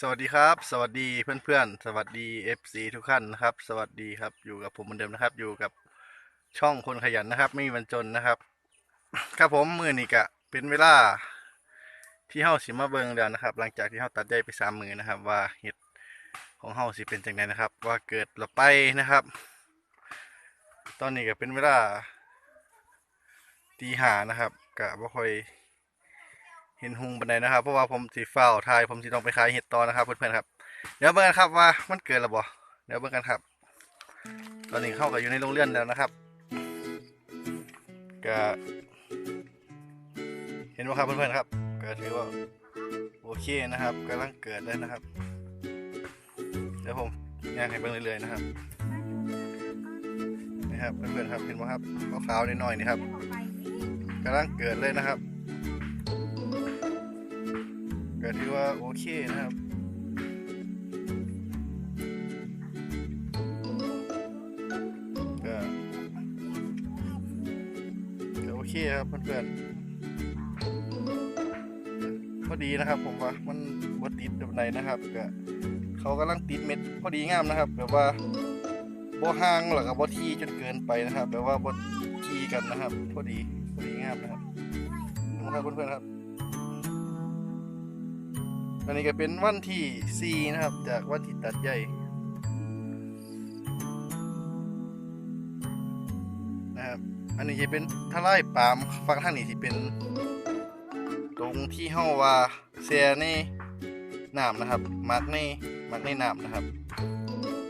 สวัสดีครับ สวัสดีเพื่อนๆ สวัสดี FC ทุกท่านนะครับ สวัสดีครับ อยู่กับผมเหมือนเดิมนะครับ อยู่กับช่องคนขยันนะครับ ไม่มีวันจนนะครับ ครับผมมือนี้กะเป็นเวลา ที่เฮาสิมาเบิ่งแล้วนะครับ หลังจากที่เฮาตัดใยไปสามมือนะครับ ว่าเห็ดของเฮาสิเป็นจังไดนะครับ ว่าเกิดหรือไปนะครับ ตอนนี้ก็เป็นเวลาตีหานะครับกะบ่ค่อย เห็นหุงบันไดนะครับ เพราะว่าผมสีเฝ้าทายผมสีต้องไปขายเห็ดต่อนะครับเพื่อนๆครับ เดี๋ยวเบิ่งกันครับว่ามันเกิดหรือบ่เดี๋ยวเบิ่งกันครับ ตอนนี้เข้ากับอยู่ในโรงเรือนแล้วนะครับก็เห็นไหมครับเพื่อนๆครับก็ถือว่าโอเคนะครับกำลังเกิดเลยนะครับ เดี๋ยวผมย่างให้เบิ่งเรื่อยๆนะครับนี่ครับเพื่อนๆครับเห็นไหมครับขาวๆนิดหน่อยๆนี่ครับกำลังเกิดเลยนะครับ ถือว่าโอเคนะครับก็ก็โอเคครับเพื่อนๆพอดีนะครับ ผมว่ามันบดติดแบบไหนนะครับก็เขากำลังติดเม็ดพอดีงามนะครับ แบบว่าบ่ห่างหรือกับบ่ที่จนเกินไปนะครับ แบบว่าบ่กีกันนะครับ พอดีพอดีงามนะครับนะครับเพื่อนๆครับ อันนี้ก็เป็นวันที่4นะครับ จากวันที่ตัดใหญ่นะครับ อันนี้จะเป็นทลายปามฟังทางนี้ที่เป็น ตรงที่เฮาว่าเสียในน้ำนะครับ มักในมักในน้ำนะครับ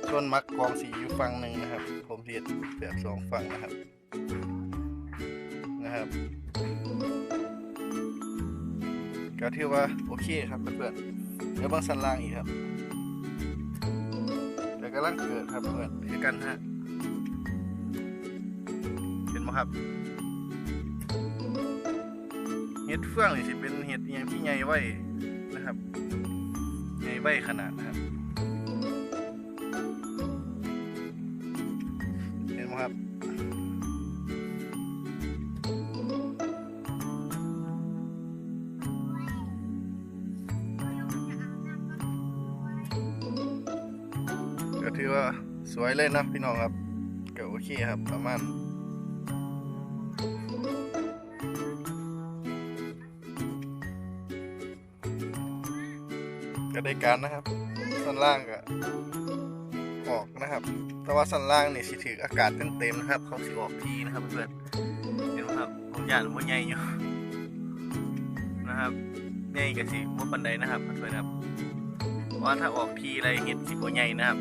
ส่วนมักกองสีอยู่ฝั่งหนึ่งนะครับ ผมเรียดแบบสองฝั่งนะครับนะครับ ก็ถือว่าโอเคครับเพื่อนๆเดี๋ยวบางสันล่างอีกครับเดี๋ยวกำลังเกิดครับเพื่อนเห็นกันฮะเห็นไหมครับเห็ดเฟื่องนี่สิเป็นเห็ดยังที่ใหญ่ไว้นะครับใหญ่ไว้ขนาดนะครับ ถือว่าสวยเลยนะพี่น้องครับก็โอเคครับประมาณก็ได้การนะครับสันล่างก็ออกนะครับ แต่ว่าสันล่างนี่สิถืออากาศเต็มๆนะครับ เขาสิออกทีนะครับเพื่อนเห็นไหมครับผมยานว่าใหญ่อยู่นะครับใหญ่กับสิว่าปันไดนะครับเพื่อนครับว่าถ้าออกทีอะไรเห็ดสีบัวใหญ่นะครับ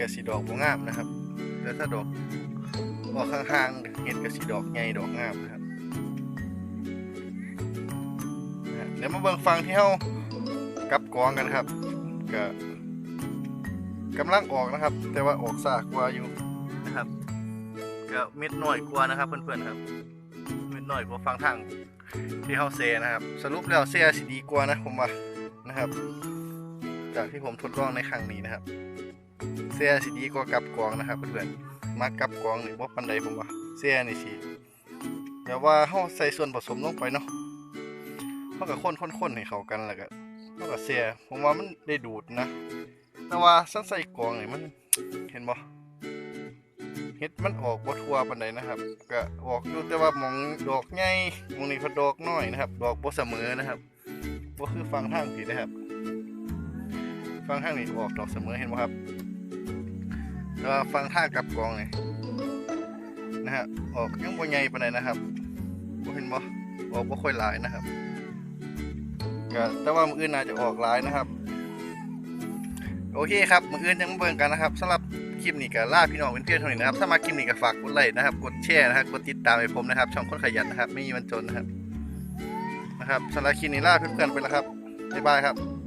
กับสีดอกบัวงามนะครับแต่ถ้าดอกออกข้างๆเห็ดกับสีดอกใหญ่ดอกงามนะครับเดี๋ยวมาเบิ่งฟังที่เฮากับกองกันครับก็กำลังออกนะครับ แต่ว่าออกซากกว่าอยู่นะครับก็เม็ดน้อยกว่านะครับเพื่อนๆครับเม็ดน้อยกว่าฟังทางที่เฮาเซนะครับ สรุปแล้วเซสิดีกว่านะผมว่านะครับ จากที่ผมทดลองในครั้งนี้นะครับ เสียสีดีกว่ากับกวางนะครับเพื่อนๆมากับกวางนี่บ่ปันใดผมว่าเสียนี่สิแบบว่าเฮาใส่ส่วนผสมลงไปเนาะเฮาก็คนๆให้เข้ากันแล้วก็เฮาก็เสียผมว่ามันได้ดูดนะ แต่ว่าสันใส่กวางนี่มันเห็นบ่เฮ็ดมันออกบ่ทั่วปานใดนะครับ ก็ออกอยู่แต่ว่าหมองดอกใหญ่หมองนี้ก็ดอกน้อยนะครับ ดอกบ่เสมอนะครับก็คือฟังทางผิดนะครับ ฟังทางนี้ออกดอกเสมอเห็นไหมครับ แต่ว่าฟังท่ากลับกองนี่นะฮะ ออกยังบ่ใหญ่ปานใดนะครับบ่เห็นบ่ออกบ่ค่อยหลายนะครับก็แต่ว่ามืออื่นน่าจะออกหลายนะครับ โอเคครับมืออื่นยังมาเบิ่งกันนะครับสำหรับคลิปนี้ก็ลาพี่น้องเป็นเพื่อนเท่านี้นะครับ ถ้ามาคลิปนี้ก็ฝากกดไลค์นะครับ กดแชร์นะครับ กดติดตามให้ผมนะครับ ช่องคนขยันนะครับ ไม่มีวันจนนะครับ นะครับสำหรับคลิปนี้ลาเพื่อนๆไปแล้วครับบ๊ายบายครับ